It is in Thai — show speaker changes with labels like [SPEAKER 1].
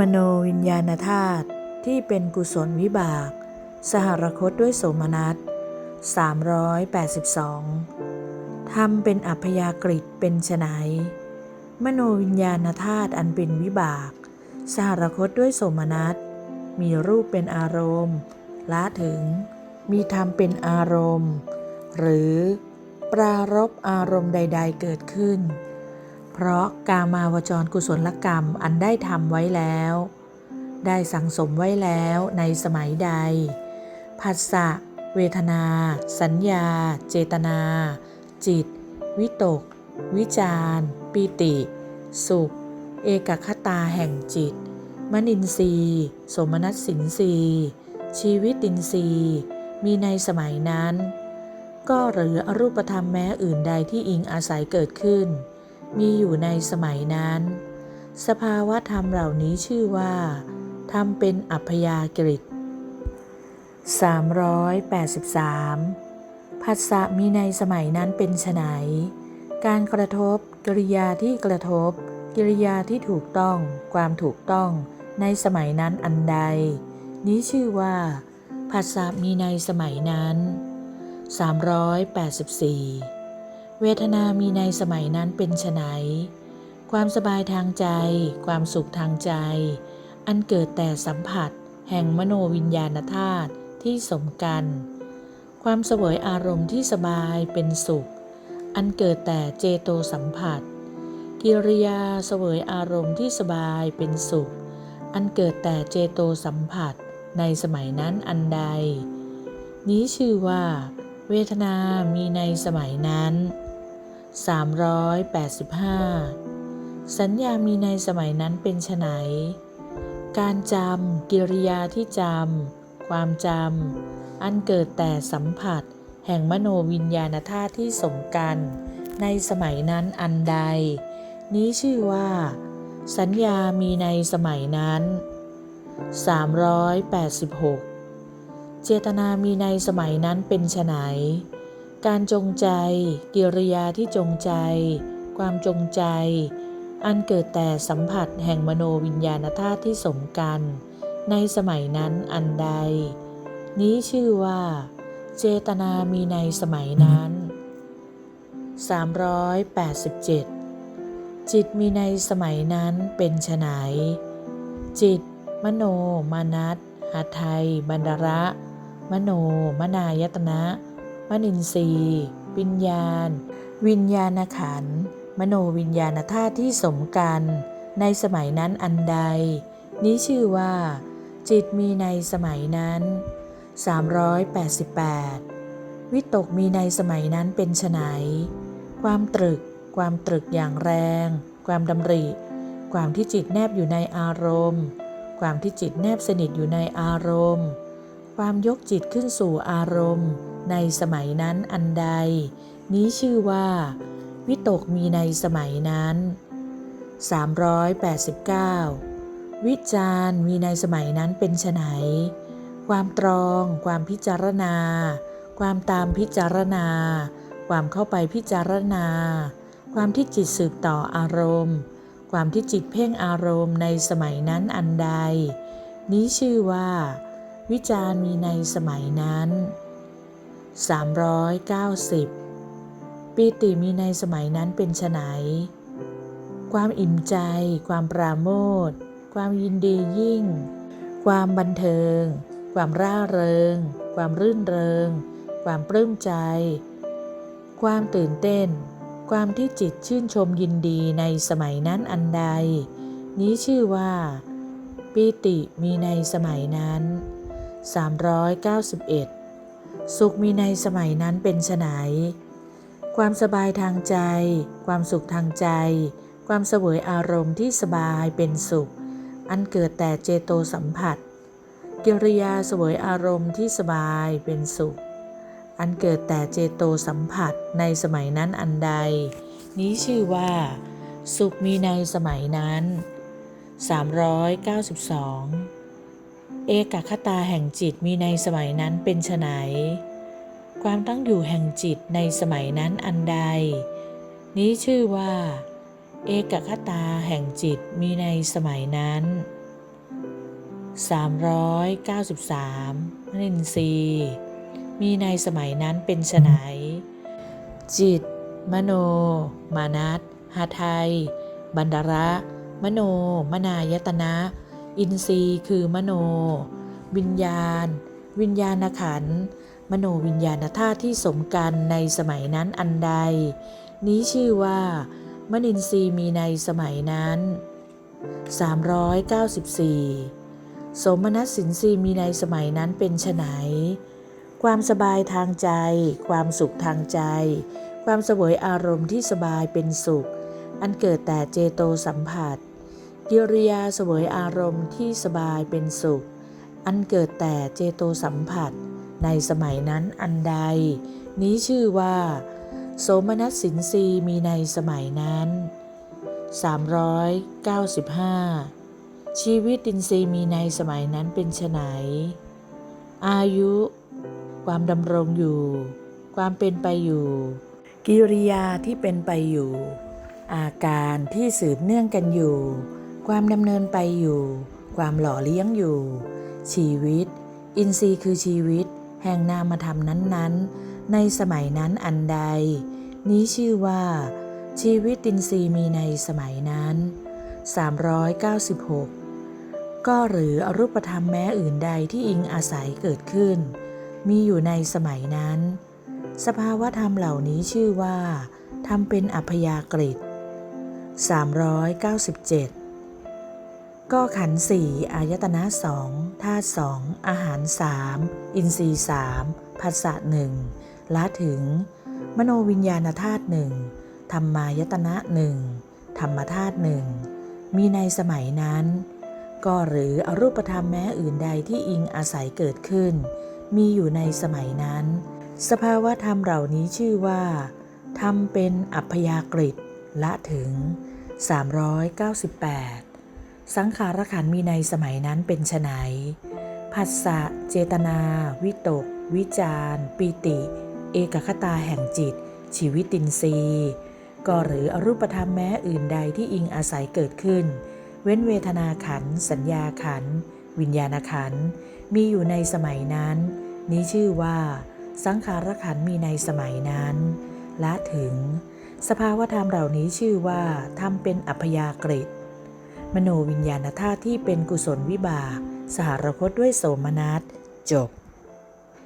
[SPEAKER 1] มโนวิญญาณธาตุที่เป็นกุศลวิบาก สหรคตด้วยโสมนัส382ทำเป็นอัพยากฤิเป็นไฉนมโนวิญญาณธาตุอันเป็นวิบาก สหรคตด้วยโสมนัสมีรูปเป็นอารมณ์ละถึง มีธรรมเป็นอารมณ์ หรือ ปรารบอารมณ์ใด ๆ เกิดขึ้น เพราะกามาวจรกุศลกรรมอันได้ทำไว้แล้ว ได้สังสมไว้แล้วในสมัยใดผัสสะเวทนา สัญญา เจตนา จิต วิตก วิจารปิติ สุข เอกคตาแห่งจิต มนินทรีสมนัสสินทรีชีวิตินทรีมีในสมัยนั้น ก็หรืออรูปธรรมแม้อื่นใดที่อิงอาศัยเกิดขึ้น มีอยู่ในสมัยนั้น สภาวะธรรมเหล่านี้ชื่อว่าทำเป็นอัพยากฤิ383ผัสสะมีในสมัยนั้นเป็นไฉนการกระทบกริยาที่กระทบ กิริยาที่ถูกต้อง ความถูกต้อง ในสมัยนั้นอันใด นี้ชื่อว่าผัสสะมีในสมัยนั้น 384 เวทนามีในสมัยนั้นเป็นไฉนความสบายทางใจ ความสุขทางใจ อันเกิดแต่สัมผัส แห่งมโนวิญญาณธาตุที่สมกัน ความเสวยอารมณ์ที่สบายเป็นสุข อันเกิดแต่เจโตสัมผัส กิริยาเสวยอารมณ์ที่สบายเป็นสุข อันเกิดแต่เจโตสัมผัส ในสมัยนั้นอันใด นี้ชื่อว่า เวทนามีในสมัยนั้น 385 สัญญามีในสมัยนั้นเป็นไฉนการจำกิริยาที่จำความจำอันเกิดแต่สัมผัส แห่งมโนวิญญาณธาตุที่สมกัน ในสมัยนั้นอันใด นี้ชื่อว่า สัญญามีในสมัยนั้น 386 เจตนามีในสมัยนั้นเป็นไฉน การจงใจ กิริยาที่จงใจ ความจงใจ อันเกิดแต่สัมผัสแห่งมโนวิญญาณธาตุที่สมกัน ในสมัยนั้นอันใด นี้ชื่อว่า เจตนามีในสมัยนั้น 387 จิตมีในสมัยนั้นเป็นไฉนจิต มโน มานัตหาไทยบันดาระ มโน มนายตนะ นินทรีย์ วิญญาณ วิญญาณขัน มโนวิญญาณธาตุที่สมกัน ในสมัยนั้นอันใด นี้ชื่อว่า จิตมีในสมัยนั้น 388 วิตกมีในสมัยนั้นเป็นไฉนความตรึก ความตรึกอย่างแรง ความดำริ ความที่จิตแนบอยู่ในอารมณ์ ความที่จิตแนบสนิทอยู่ในอารมณ์ ความยกจิตขึ้นสู่อารมณ์ ในสมัยนั้นอันใด นี้ชื่อว่า วิตกมีในสมัยนั้น 389 วิจารมีในสมัยนั้นเป็นไนความตรอง ความพิจารณา ความตามพิจารณา ความเข้าไปพิจารณา ความที่จิตสืบต่ออารมณ์ ความที่จิตเพ่งอารมณ์ในสมัยนั้นอันใด นี้ชื่อว่า วิจารมีในสมัยนั้น 390 ปีติมีในสมัยนั้นเป็นไนความอิ่มใจ ความปราโมทความยินดียิ่ง ความบันเทิง ความร่าเริง ความรื่นเริง ความปลื้มใจ ความตื่นเต้น ความที่จิตชื่นชมยินดีในสมัยนั้นอันใด นี้ชื่อว่าปีติมีในสมัยนั้น 391 สุขมีในสมัยนั้นเป็นไฉนความสบายทางใจ ความสุขทางใจ ความเสวยอารมณ์ที่สบายเป็นสุข อันเกิดแต่เจโตสัมผัส กิริยาเสวยอารมณ์ที่สบายเป็นสุข อันเกิดแต่เจโตสัมผัสในสมัยนั้นอันใด นี้ชื่อว่า สุขมีในสมัยนั้น 392 เอกคตาแห่งจิตมีในสมัยนั้นเป็นไฉนความตั้งอยู่แห่งจิตในสมัยนั้นอันใด นี้ชื่อว่า เอกคตาแห่งจิตมีในสมัยนั้น 393มนินทรีย์มีในสมัยนั้นเป็นไฉนจิต มโน มานัตหาไทย บันดาระ มโน มนายตนะ อินทรีย์คือมโน วิญญาณ วิญญาณขัน มโนวิญญาณธาตุที่สมกันในสมัยนั้นอันใด นี้ชื่อว่า มนินทรีย์มีในสมัยนั้น 394 สมนัสสินทรีย์มีในสมัยนั้นเป็นไฉนความสบายทางใจ ความสุขทางใจ ความสวยอารมณ์ที่สบายเป็นสุข อันเกิดแต่เจโตสัมผัส กิริยาเสวยอารมณ์ที่สบายเป็นสุข อันเกิดแต่เจโตสัมผัส ในสมัยนั้นอันใด นี้ชื่อว่า โสมนัสสินรีมีในสมัยนั้น 395 ชีวิตอินทรีมีในสมัยนั้นเป็นไฉนอายุ ความดำรงอยู่ ความเป็นไปอยู่ กิริยาที่เป็นไปอยู่ อาการที่สืบเนื่องกันอยู่ ความดำเนินไปอยู่ ความหล่อเลี้ยงอยู่ ชีวิต อินทรีย์คือชีวิต แห่งนามธรรมนั้นๆ ในสมัยนั้นอันใด นี้ชื่อว่า ชีวิตอินทรีย์มีในสมัยนั้น 396 ก็หรืออรูปธรรมแม้อื่นใดที่อิงอาศัยเกิดขึ้น มีอยู่ในสมัยนั้น สภาวะธรรมเหล่านี้ชื่อว่าทำเป็นอัพยากฤิต397 ก็ขันสี่อายตนะสองธาตุสองอาหารสามอินทรีสามผัสสะหนึ่งละถึง มโนวิญญาณธาตุหนึ่งธรรมายตนะหนึ่งธรรมธาตุหนึ่งมีในสมัยนั้น ก็หรืออรูปธรรมแม้อื่นใดที่อิงอาศัยเกิดขึ้น มีอยู่ในสมัยนั้น สภาวะธรรมเหล่านี้ชื่อว่าทำเป็นอัพยากฤิตละถึง 398 สังขารขันมีในสมัยนั้นเป็นไฉนผัสสะ เจตนา วิตก วิจารปิติ เอกคตาแห่งจิต ชีวิตินทรีย์ก็หรืออรูปธรรมแม้อื่นใดที่อิงอาศัยเกิดขึ้น เว้นเวทนาขัน สัญญาขัน วิญญาณขัน มีอยู่ในสมัยนั้น นี้ชื่อว่า สังขารขันมีในสมัยนั้นละถึง สภาวธรรมเหล่านี้ชื่อว่าทำเป็นอัพยากฤิต มโนวิญญาณธาตุที่เป็นกุศลวิบาก สหรคตด้วยโสมนัสจบ